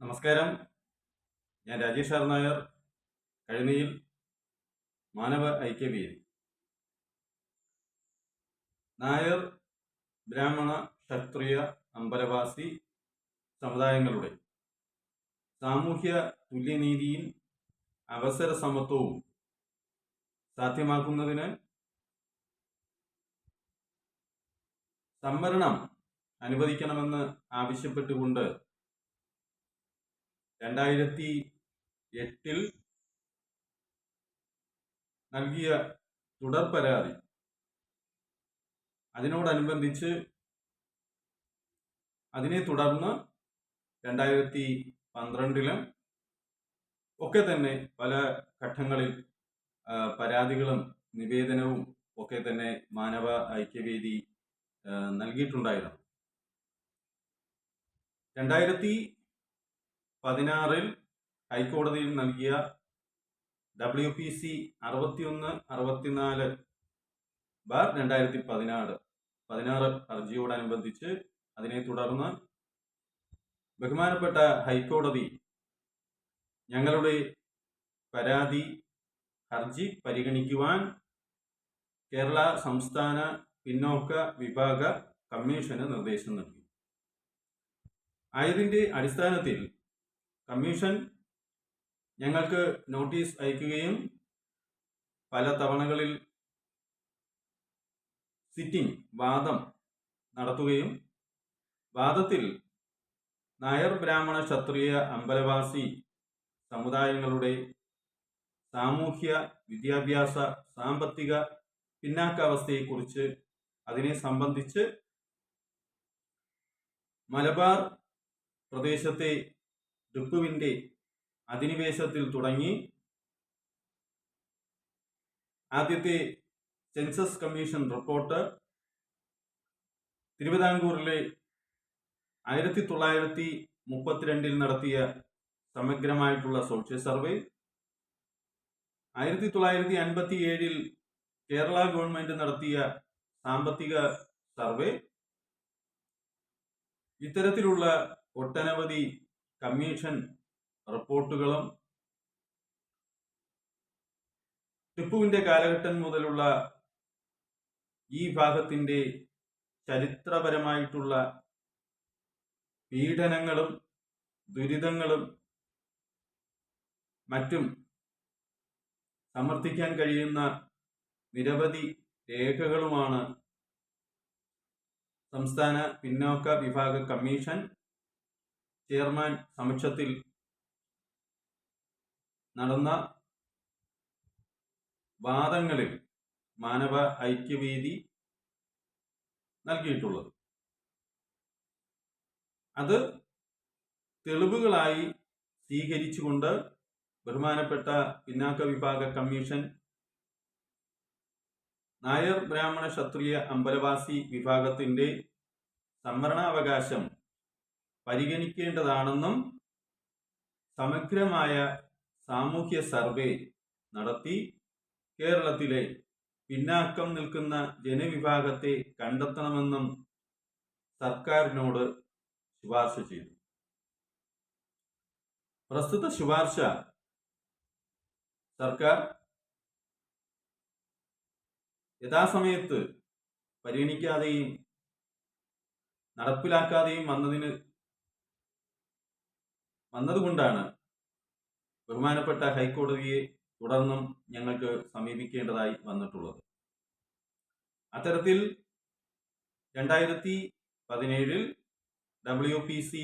നമസ്കാരം. ഞാൻ രാജേഷ് ആർ നായർ കഴിഞ്ഞയിൽ മാനവ ഐക്യവേദി നായർ ബ്രാഹ്മണ ക്ഷത്രിയ അമ്പലവാസി സമുദായങ്ങളുടെ സാമൂഹ്യ തുല്യനീതിയും അവസര സമത്വവും സാധ്യമാക്കുന്നതിന് സംവരണം അനുവദിക്കണമെന്ന് ആവശ്യപ്പെട്ടുകൊണ്ട് രണ്ടായിരത്തി എട്ടിൽ നൽകിയ തുടർ പരാതി. അതിനോടനുബന്ധിച്ച് അതിനെ തുടർന്ന് രണ്ടായിരത്തി പന്ത്രണ്ടിലും ഒക്കെ തന്നെ പല ഘട്ടങ്ങളിൽ പരാതികളും നിവേദനവും ഒക്കെ തന്നെ മാനവ ഐക്യവേദി നൽകിയിട്ടുണ്ടായിരുന്നു. രണ്ടായിരത്തി പതിനാറിൽ ഹൈക്കോടതിയിൽ നൽകിയ ഡബ്ല്യു പി സി അറുപത്തിയൊന്ന് അറുപത്തിനാല് ബാർ രണ്ടായിരത്തി പതിനാറ് പതിനാറ് ഹർജിയോടനുബന്ധിച്ച് അതിനെ തുടർന്ന് ബഹുമാനപ്പെട്ട ഹൈക്കോടതി ഞങ്ങളുടെ പരാതി ഹർജി പരിഗണിക്കുവാൻ കേരള സംസ്ഥാന പിന്നോക്ക വിഭാഗ കമ്മീഷന് നിർദ്ദേശം നൽകി. ആയതിന്റെ അടിസ്ഥാനത്തിൽ കമ്മീഷൻ ഞങ്ങൾക്ക് നോട്ടീസ് അയക്കുകയും പല തവണകളിൽ സിറ്റിംഗ് വാദം നടത്തുകയും വാദത്തിൽ നായർ ബ്രാഹ്മണ ക്ഷത്രിയ അമ്പലവാസി സമുദായങ്ങളുടെ സാമൂഹ്യ വിദ്യാഭ്യാസ സാമ്പത്തിക പിന്നാക്കാവസ്ഥയെക്കുറിച്ച് അതിനെ സംബന്ധിച്ച് മലബാർ പ്രദേശത്തെ ടിപ്പുവിന്റെ അധിനിവേശത്തിൽ തുടങ്ങി ആദ്യത്തെ സെൻസസ് കമ്മീഷൻ റിപ്പോർട്ട് തിരുവിതാംകൂറിലെ ആയിരത്തി തൊള്ളായിരത്തി മുപ്പത്തിരണ്ടിൽ നടത്തിയ സമഗ്രമായിട്ടുള്ള സോഷ്യൽ സർവേ ആയിരത്തി തൊള്ളായിരത്തി അൻപത്തി ഏഴിൽ കേരള ഗവൺമെന്റ് നടത്തിയ സാമ്പത്തിക സർവേ ഇത്തരത്തിലുള്ള ഒട്ടനവധി കമ്മീഷൻ റിപ്പോർട്ടുകളും ടിപ്പുവിന്റെ കാലഘട്ടം മുതലുള്ള ഈ ഭാഗത്തിന്റെ ചരിത്രപരമായിട്ടുള്ള പീഡനങ്ങളും ദുരിതങ്ങളും മറ്റും സമർത്ഥിക്കാൻ കഴിയുന്ന നിരവധി രേഖകളുമാണ് സംസ്ഥാന പിന്നോക്ക വിഭാഗ കമ്മീഷൻ ചെയർമാൻ സമക്ഷത്തിൽ നടന്ന വാദങ്ങളിൽ മാനവ ഐക്യവേദി നൽകിയിട്ടുള്ളത്. അത് തെളിവുകളായി സ്വീകരിച്ചുകൊണ്ട് ബഹുമാനപ്പെട്ട പിന്നാക്ക വിഭാഗ കമ്മീഷൻ നായർ ബ്രാഹ്മണ ക്ഷത്രിയ അമ്പലവാസി വിഭാഗത്തിന്റെ സംവരണാവകാശം പരിഗണിക്കേണ്ടതാണെന്നും സമഗ്രമായ സാമൂഹ്യ സർവേ നടത്തി കേരളത്തിലെ പിന്നാക്കം നിൽക്കുന്ന ജനവിഭാഗത്തെ കണ്ടെത്തണമെന്നും സർക്കാരിനോട് ശുപാർശ ചെയ്തു. പ്രസ്തുത ശുപാർശ സർക്കാർ യഥാസമയത്ത് പരിഗണിക്കാതെയും നടപ്പിലാക്കാതെയും വന്നതിന് വന്നതുകൊണ്ടാണ് ബഹുമാനപ്പെട്ട ഹൈക്കോടതിയെ തുടർന്നും ഞങ്ങൾക്ക് സമീപിക്കേണ്ടതായി വന്നിട്ടുള്ളത്. അത്തരത്തിൽ രണ്ടായിരത്തി പതിനേഴിൽ ഡബ്ല്യു പി സി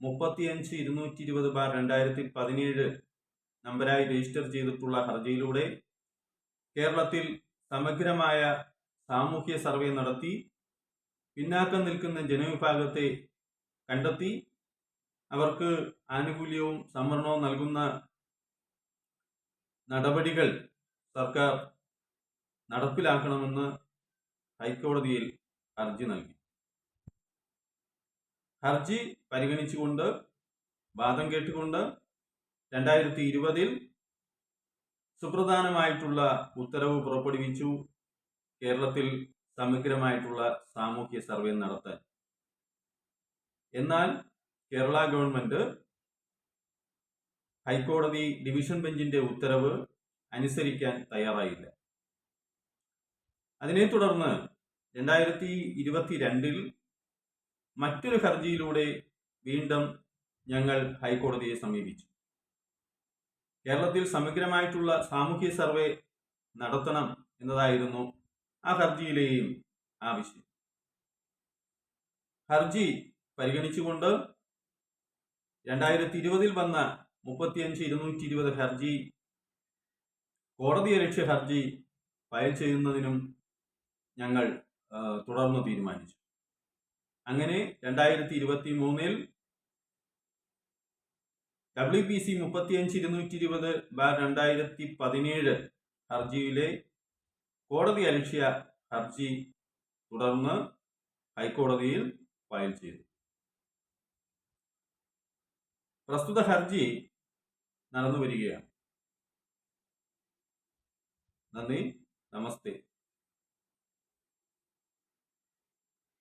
മുപ്പത്തിയഞ്ച് ഇരുന്നൂറ്റി ഇരുപത് ബാർ രണ്ടായിരത്തി പതിനേഴ് നമ്പരായി രജിസ്റ്റർ ചെയ്തിട്ടുള്ള ഹർജിയിലൂടെ കേരളത്തിൽ സമഗ്രമായ സാമൂഹ്യ സർവേ നടത്തി പിന്നാക്കം നിൽക്കുന്ന ജനവിഭാഗത്തെ കണ്ടെത്തി അവർക്ക് ആനുകൂല്യവും സംവരണവും നൽകുന്ന നടപടികൾ സർക്കാർ നടപ്പിലാക്കണമെന്ന് ഹൈക്കോടതിയിൽ ഹർജി നൽകി. ഹർജി പരിഗണിച്ചുകൊണ്ട് വാദം കേട്ടുകൊണ്ട് രണ്ടായിരത്തി ഇരുപതിൽ സുപ്രധാനമായിട്ടുള്ള ഉത്തരവ് പുറപ്പെടുവിച്ചു. കേരളത്തിൽ സമഗ്രമായിട്ടുള്ള സാമൂഹ്യ സർവേ നടത്താൻ. എന്നാൽ കേരള ഗവൺമെന്റ് ഹൈക്കോടതി ഡിവിഷൻ ബെഞ്ചിന്റെ ഉത്തരവ് അനുസരിക്കാൻ തയ്യാറായില്ല. അതിനെ തുടർന്ന് രണ്ടായിരത്തി ഇരുപത്തിരണ്ടിൽ മറ്റൊരു ഹർജിയിലൂടെ വീണ്ടും ഞങ്ങൾ ഹൈക്കോടതിയെ സമീപിച്ചു. കേരളത്തിൽ സമഗ്രമായിട്ടുള്ള സാമൂഹ്യ സർവേ നടത്തണം എന്നതായിരുന്നു ആ ഹർജിയിലെയും ആവശ്യം ഹർജി പരിഗണിച്ചുകൊണ്ട് രണ്ടായിരത്തി ഇരുപതിൽ വന്ന മുപ്പത്തിയഞ്ച് ഇരുന്നൂറ്റി ഇരുപത് ഹർജി കോടതി ലക്ഷ്യ ഹർജി ഫയൽ ചെയ്യുന്നതിനും ഞങ്ങൾ തുടർന്ന് തീരുമാനിച്ചു. അങ്ങനെ രണ്ടായിരത്തി ഇരുപത്തി മൂന്നിൽ ഡബ്ല്യു പി സി മുപ്പത്തിയഞ്ച് ഇരുന്നൂറ്റി ഇരുപത് ബാർ രണ്ടായിരത്തി പതിനേഴ് ഹർജിയിലെ കോടതി അലക്ഷ്യ ഹർജി തുടർന്ന് ഹൈക്കോടതിയിൽ ഫയൽ ചെയ്തു. പ്രസ്തുത ഹർജി നടന്നു വരികയാണ് നന്ദി. നമസ്തേ.